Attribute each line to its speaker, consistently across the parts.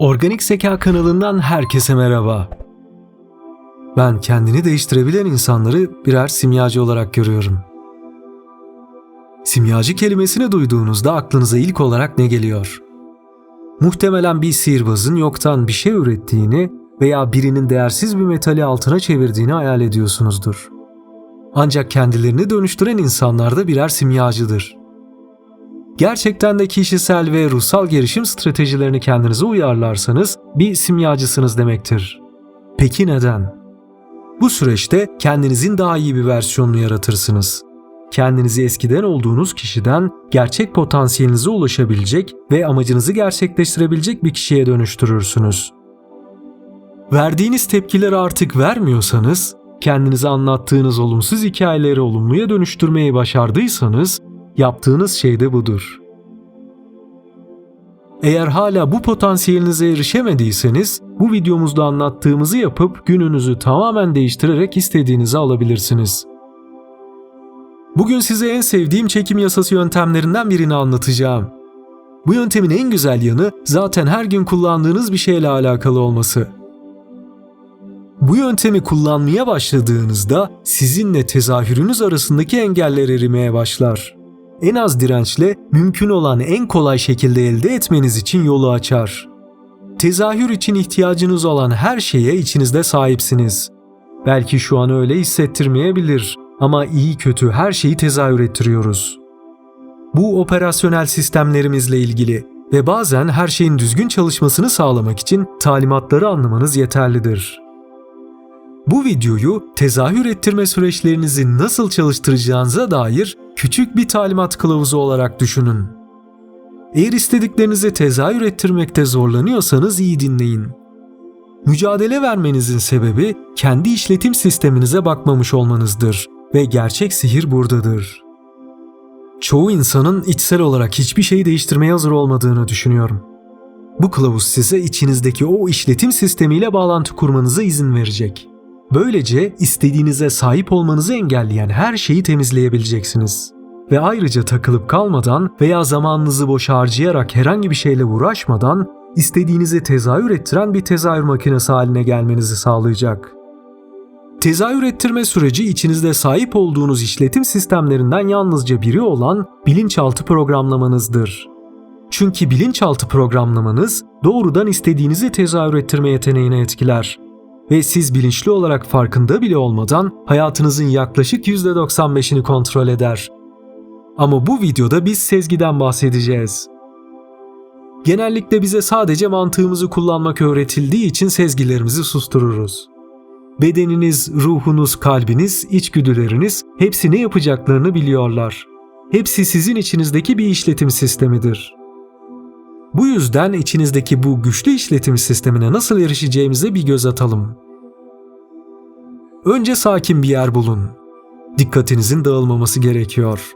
Speaker 1: Organik Zeka kanalından herkese merhaba. Ben kendini değiştirebilen insanları birer simyacı olarak görüyorum. Simyacı kelimesini duyduğunuzda aklınıza ilk olarak ne geliyor? Muhtemelen bir sihirbazın yoktan bir şey ürettiğini veya birinin değersiz bir metali altına çevirdiğini hayal ediyorsunuzdur. Ancak kendilerini dönüştüren insanlar da birer simyacıdır. Gerçekten de kişisel ve ruhsal gelişim stratejilerini kendinize uyarlarsanız bir simyacısınız demektir. Peki neden? Bu süreçte kendinizin daha iyi bir versiyonunu yaratırsınız. Kendinizi eskiden olduğunuz kişiden gerçek potansiyelinize ulaşabilecek ve amacınızı gerçekleştirebilecek bir kişiye dönüştürürsünüz. Verdiğiniz tepkileri artık vermiyorsanız, kendinize anlattığınız olumsuz hikayeleri olumluya dönüştürmeyi başardıysanız, yaptığınız şey de budur. Eğer hala bu potansiyelinize erişemediyseniz, bu videomuzda anlattığımızı yapıp gününüzü tamamen değiştirerek istediğinizi alabilirsiniz. Bugün size en sevdiğim çekim yasası yöntemlerinden birini anlatacağım. Bu yöntemin en güzel yanı zaten her gün kullandığınız bir şeyle alakalı olması. Bu yöntemi kullanmaya başladığınızda sizinle tezahürünüz arasındaki engeller erimeye başlar. En az dirençle mümkün olan en kolay şekilde elde etmeniz için yolu açar. Tezahür için ihtiyacınız olan her şeye içinizde sahipsiniz. Belki şu an öyle hissettirmeyebilir ama iyi kötü her şeyi tezahür ettiriyoruz. Bu operasyonel sistemlerimizle ilgili ve bazen her şeyin düzgün çalışmasını sağlamak için talimatları anlamanız yeterlidir. Bu videoyu tezahür ettirme süreçlerinizi nasıl çalıştıracağınıza dair küçük bir talimat kılavuzu olarak düşünün. Eğer istediklerinizi tezahür ettirmekte zorlanıyorsanız iyi dinleyin. Mücadele vermenizin sebebi kendi işletim sisteminize bakmamış olmanızdır ve gerçek sihir buradadır. Çoğu insanın içsel olarak hiçbir şeyi değiştirmeye hazır olmadığını düşünüyorum. Bu kılavuz size içinizdeki o işletim sistemiyle bağlantı kurmanıza izin verecek. Böylece istediğinize sahip olmanızı engelleyen her şeyi temizleyebileceksiniz. Ve ayrıca takılıp kalmadan veya zamanınızı boş harcayarak herhangi bir şeyle uğraşmadan istediğinizi tezahür ettiren bir tezahür makinesi haline gelmenizi sağlayacak. Tezahür ettirme süreci içinizde sahip olduğunuz işletim sistemlerinden yalnızca biri olan bilinçaltı programlamanızdır. Çünkü bilinçaltı programlamanız doğrudan istediğinizi tezahür ettirme yeteneğini etkiler ve siz bilinçli olarak farkında bile olmadan hayatınızın yaklaşık %95'ini kontrol eder. Ama bu videoda biz sezgiden bahsedeceğiz. Genellikle bize sadece mantığımızı kullanmak öğretildiği için sezgilerimizi sustururuz. Bedeniniz, ruhunuz, kalbiniz, içgüdüleriniz hepsi ne yapacaklarını biliyorlar. Hepsi sizin içinizdeki bir işletim sistemidir. Bu yüzden içinizdeki bu güçlü işletim sistemine nasıl erişeceğimize bir göz atalım. Önce sakin bir yer bulun. Dikkatinizin dağılmaması gerekiyor.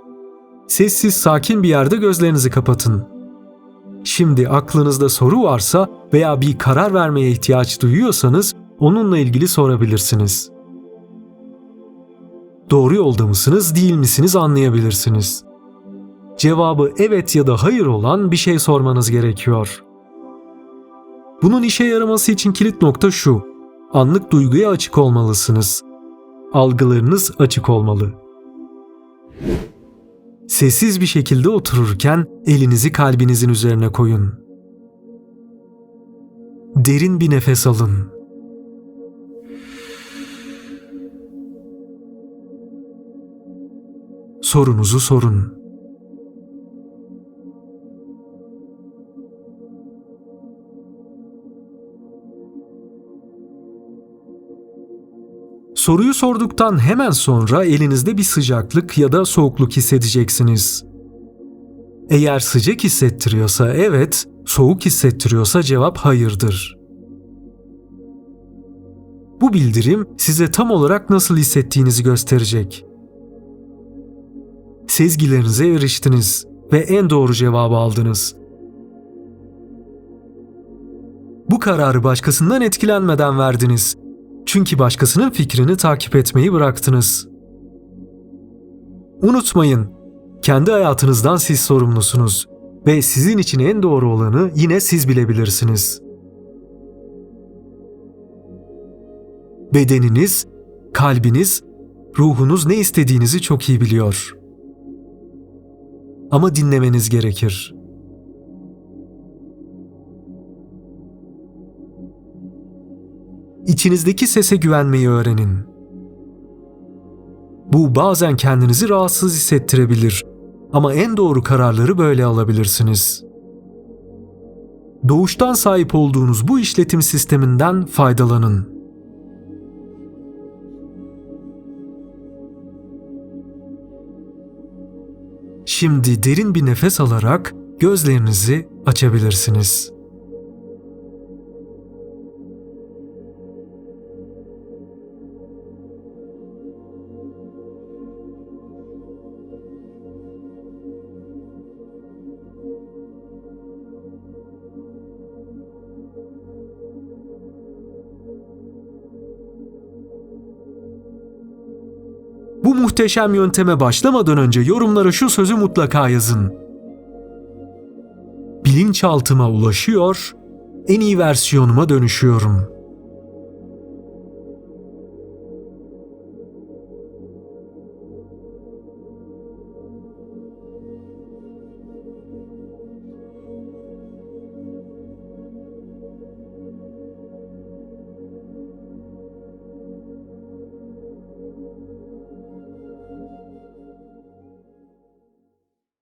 Speaker 1: Sessiz, sakin bir yerde gözlerinizi kapatın. Şimdi aklınızda soru varsa veya bir karar vermeye ihtiyaç duyuyorsanız onunla ilgili sorabilirsiniz. Doğru yolda mısınız, değil misiniz anlayabilirsiniz. Cevabı evet ya da hayır olan bir şey sormanız gerekiyor. Bunun işe yaraması için kilit nokta şu. Anlık duyguya açık olmalısınız. Algılarınız açık olmalı. Sessiz bir şekilde otururken elinizi kalbinizin üzerine koyun. Derin bir nefes alın. Sorunuzu sorun. Soruyu sorduktan hemen sonra elinizde bir sıcaklık ya da soğukluk hissedeceksiniz. Eğer sıcak hissettiriyorsa evet, soğuk hissettiriyorsa cevap hayırdır. Bu bildirim size tam olarak nasıl hissettiğinizi gösterecek. Sezgilerinize eriştiniz ve en doğru cevabı aldınız. Bu kararı başkasından etkilenmeden verdiniz çünkü başkasının fikrini takip etmeyi bıraktınız. Unutmayın, kendi hayatınızdan siz sorumlusunuz ve sizin için en doğru olanı yine siz bilebilirsiniz. Bedeniniz, kalbiniz, ruhunuz ne istediğinizi çok iyi biliyor. Ama dinlemeniz gerekir.'' İçinizdeki sese güvenmeyi öğrenin. Bu bazen kendinizi rahatsız hissettirebilir ama en doğru kararları böyle alabilirsiniz. Doğuştan sahip olduğunuz bu işletim sisteminden faydalanın. Şimdi derin bir nefes alarak gözlerinizi açabilirsiniz. Muhteşem yönteme başlamadan önce yorumlara şu sözü mutlaka yazın. Bilinçaltıma ulaşıyor, en iyi versiyonuma dönüşüyorum.